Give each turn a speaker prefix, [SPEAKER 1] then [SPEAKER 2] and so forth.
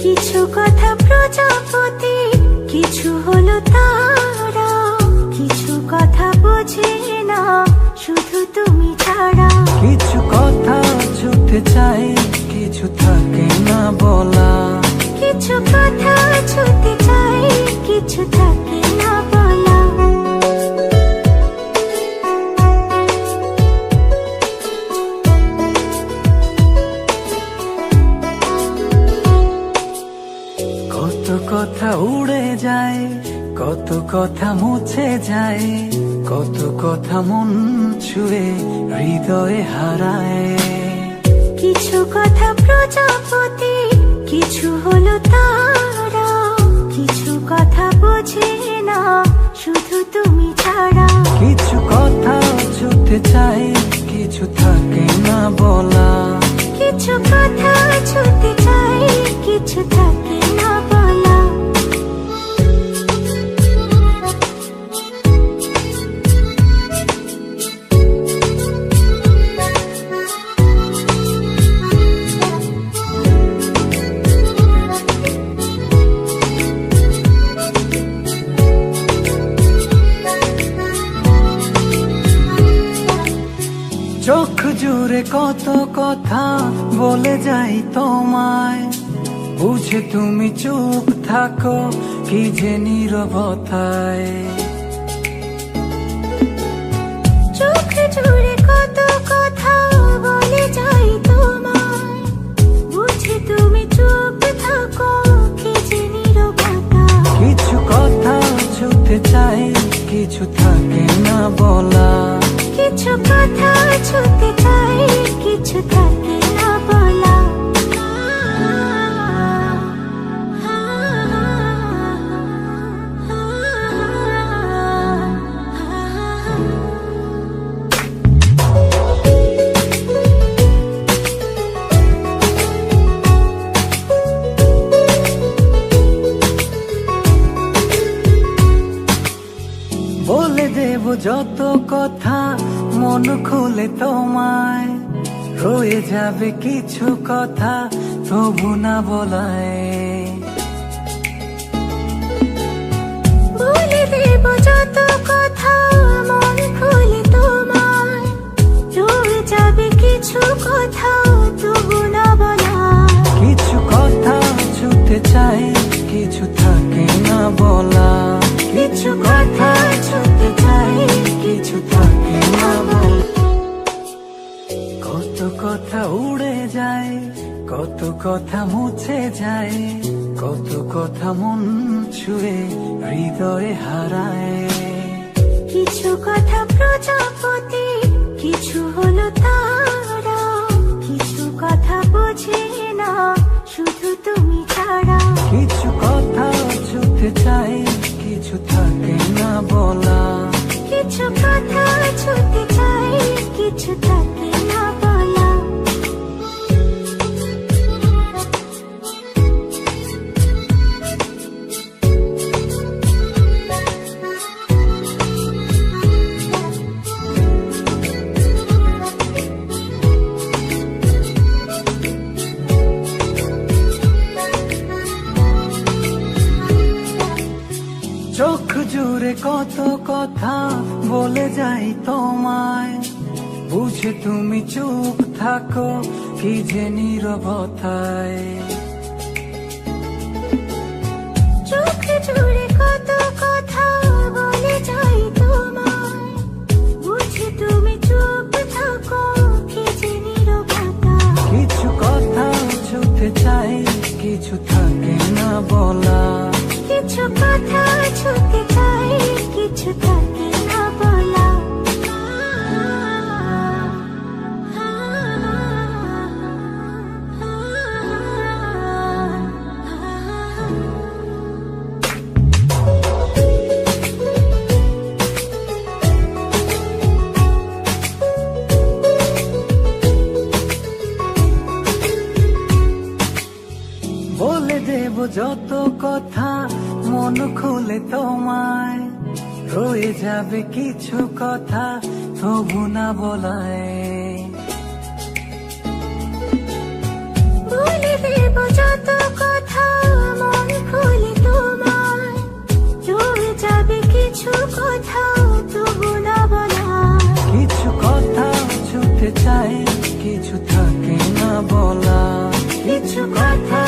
[SPEAKER 1] কিছু কথা প্রজাপতি কিছু হলো তারা কিছু কথা বোঝে না শুধু তুমি ছাড়া।
[SPEAKER 2] কিছু কথা ছুটে চাই কিছু থাকে না বলা।
[SPEAKER 1] কিছু কথা ছুটে চাই কিছু থাকে
[SPEAKER 2] কথা উড়ে যায় কত কথা মুছে যায় কত কথা মন ছুঁয়ে হৃদয়ে হারায়।
[SPEAKER 1] কিছু কথা প্রজাপতি কিছু হলো তারা কিছু কথা বোঝে না শুধু তুমি ছাড়া।
[SPEAKER 2] কিছু কথা ছুটে চাই কিছু থাকে না বলা।
[SPEAKER 1] কিছু কথা ছুতে
[SPEAKER 2] চোখ জুড়ে কত কথা বলে যাই তোমায়। বুঝে তুমি চুপ থাকো কি যে নীরবতায়।
[SPEAKER 1] চোখ জুড়ে কত কথা বলে যাই তোমায়। বুঝি তুমি চুপ থাকো কি যে নীরবতা
[SPEAKER 2] কিছু কথা ছুটে চাই কিছু থাকে না বলা।
[SPEAKER 1] কিছু কথা ছুতে চাই কিছু থাকে না বলা।
[SPEAKER 2] বলে দেব যত কথা মন খুলে তোমায়, রয়ে যাবে কিছু কথা, তবু না বলায়।
[SPEAKER 1] কথা, মন খুলে তোমায়, রয়ে যাবে কিছু কথা।
[SPEAKER 2] কথা মুছে যায় কত কথা মন ছুঁয়ে হৃদয়ে হারায়।
[SPEAKER 1] কিছু কথা প্রজাপতি কিছু হলো তারা। কিছু কথা বোঝে না শুধু তুমি ছাড়া।
[SPEAKER 2] কিছু কথা ছুটে চাই চোখ জুড়ে কত কথা বলে যাই তোমায়। বুঝে তুমি চুপ থাকো কি যে নীরবতায়।
[SPEAKER 1] যত কথা মন খুলে তোমায়। রয়ে যাবে
[SPEAKER 2] কিছু কথা তবু না বলায়। যত কথা মন খুলে তোমায়। রয়ে যাবে কিছু কথা তবু না বলায়। কিছু কথা ছুটে চাই কিছু থাকে না বলা।
[SPEAKER 1] কিছু কথা